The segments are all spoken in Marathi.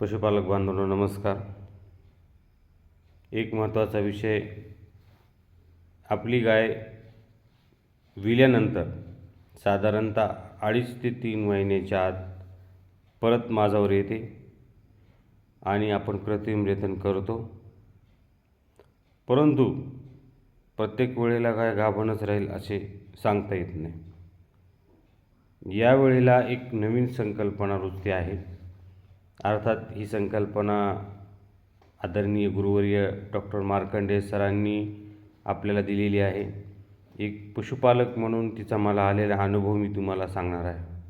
पशुपालक बांधवांनो नमस्कार. एक महत्त्वाचा विषय आपली गाय विल्यानंतर साधारणतः अडीच ते तीन महिन्याच्या आत परत माझावर येते आणि आपण कृत्रिम रेतन करतो. परंतु प्रत्येक वेळेला गाय गाभणच राहील असे सांगता येत नाही. यावेळेला एक नवीन संकल्पना रुजते आहे. अर्थात ही संकल्पना आदरणीय गुरुवर्य डॉक्टर मार्कंडे सरांनी आपल्याला दिलेली आहे. एक पशुपालक म्हणून तिचा मला आलेला अनुभव मी तुम्हाला सांगणार आहे.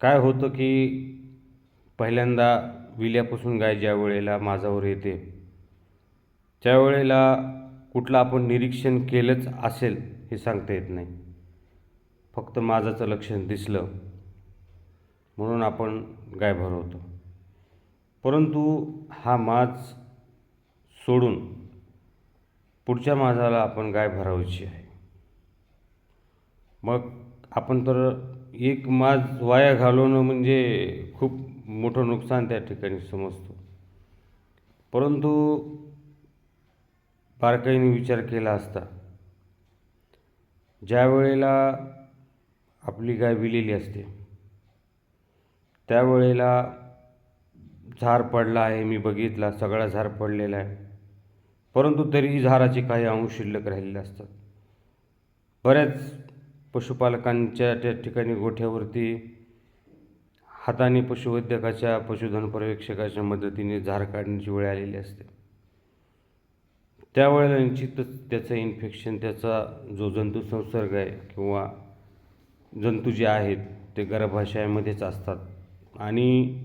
काय होतं की पहिल्यांदा विल्यापासून गाय ज्या वेळेला माझ्यावर येते त्यावेळेला कुठलं आपण निरीक्षण केलंच असेल हे सांगता येत नाही. फक्त माझाचं लक्षण दिसलं. म्हणून आपण गाय भरवतो परंतु हा माज सोडून पुढच्या माझाला आपण गाय भरावायची आहे. मग आपण तर एक माज वाया घालवणं म्हणजे खूप मोठं नुकसान त्या ठिकाणी समजतो. परंतु बारकाईने विचार केला असता ज्या वेळेला आपली गाय विलेली असते त्यावेळेला झार पडला आहे मी बघितला सगळा झार पडलेला आहे. परंतु तरीही झाराचे काही अंश शिल्लक राहिलेले असतात. बऱ्याच पशुपालकांच्या त्या ठिकाणी गोठ्यावरती हाताने पशुवैद्यकाच्या पशुधन पर्यवेक्षकाच्या मदतीने झार काढण्याची वेळ आलेली असते. त्यावेळेला निश्चितच त्याचं इन्फेक्शन त्याचा जो जंतू संसर्ग आहे किंवा जंतू जे आहेत ते गर्भाशयामध्येच असतात. आणि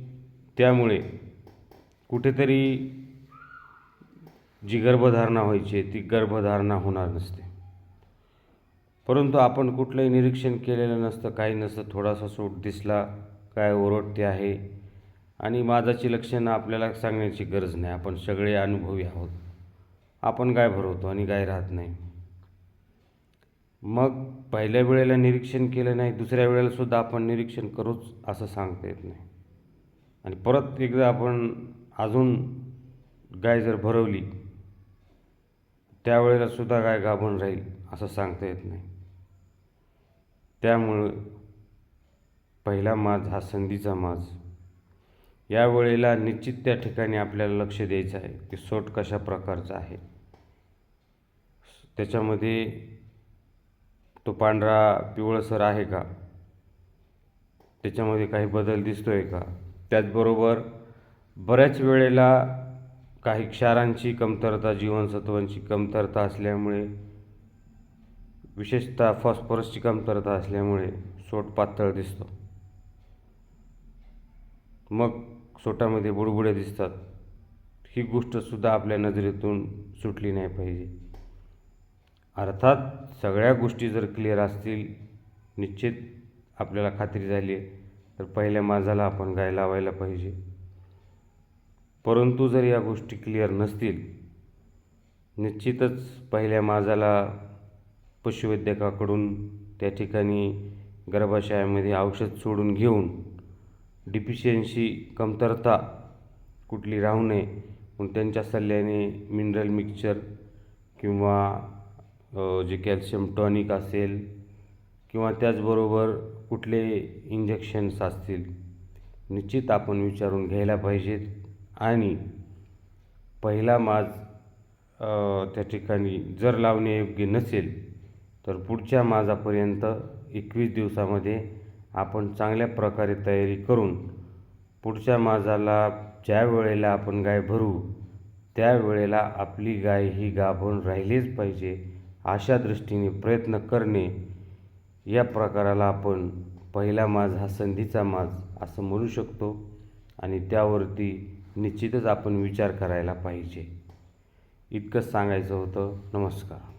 त्यामुळे कुठेतरी जी गर्भधारणा व्हायची ती गर्भधारणा होणार नसते. परंतु आपण कुठलंही निरीक्षण केलेलं नसतं काही नसतं थोडासा सूट दिसला काय ओरडते आहे आणि माझाची लक्षणं आपल्याला सांगण्याची गरज नाही. आपण सगळे अनुभवी आहोत. आपण गाय भरवतो आणि गाय राहत नाही. मग पहिल्या वेळेला निरीक्षण केलं नाही दुसऱ्या वेळेला सुद्धा आपण निरीक्षण करूच असं सांगता येत नाही. आणि परत एकदा आपण अजून गाय जर भरवली त्यावेळेलासुद्धा गाय गाभण राहील असं सांगता येत नाही. त्यामुळं पहिला माज हा संधीचा माज. या वेळेला निश्चित त्या ठिकाणी आपल्याला लक्ष द्यायचं आहे की सोट कशा प्रकारचा आहे. त्याच्यामध्ये तो पांढरा पिवळसर आहे का? त्याच्यामध्ये काही बदल दिसतो आहे का? त्याचबरोबर बऱ्याच वेळेला काही क्षारांची कमतरता जीवनसत्वांची कमतरता असल्यामुळे विशेषतः फॉस्फरसची कमतरता असल्यामुळे सोट पातळ दिसतो. मग सोटामध्ये बुडबुडे दिसतात. ही गोष्टसुद्धा आपल्या नजरेतून सुटली नाही पाहिजे. अर्थात सगळ्या गोष्टी जर क्लिअर असतील निश्चित आपल्याला खात्री झाली आहे तर पहिल्या माझाला आपण गाय लावायला पाहिजे. परंतु जर या गोष्टी क्लिअर नसतील निश्चितच पहिल्या माझाला पशुवैद्यकाकडून त्या ठिकाणी गर्भाशयामध्ये औषध सोडून घेऊन डिफिशियन्सी कमतरता कुठली राहू नये म्हणून त्यांच्या सल्ल्याने मिनरल मिक्सचर किंवा जे कॅल्शियम टॉनिक असेल किंवा त्याचबरोबर कुठले इंजेक्शन्स असतील निश्चित आपण विचारून घ्यायला पाहिजेत. आणि पहिला माज त्या ठिकाणी जर लावण्यायोग्य नसेल तर पुढच्या माजापर्यंत एकवीस दिवसामध्ये आपण चांगल्या प्रकारे तयारी करून पुढच्या माजाला ज्या वेळेला आपण गाय भरू त्यावेळेला आपली गाय ही गाभून राहिलीच पाहिजे. अशा दृष्टीने प्रयत्न करणे या प्रकाराला आपण पहिला माज हा संधीचा माज असं म्हणू शकतो आणि त्यावरती निश्चितच आपण विचार करायला पाहिजे. इतकंच सांगायचं होतं. नमस्कार.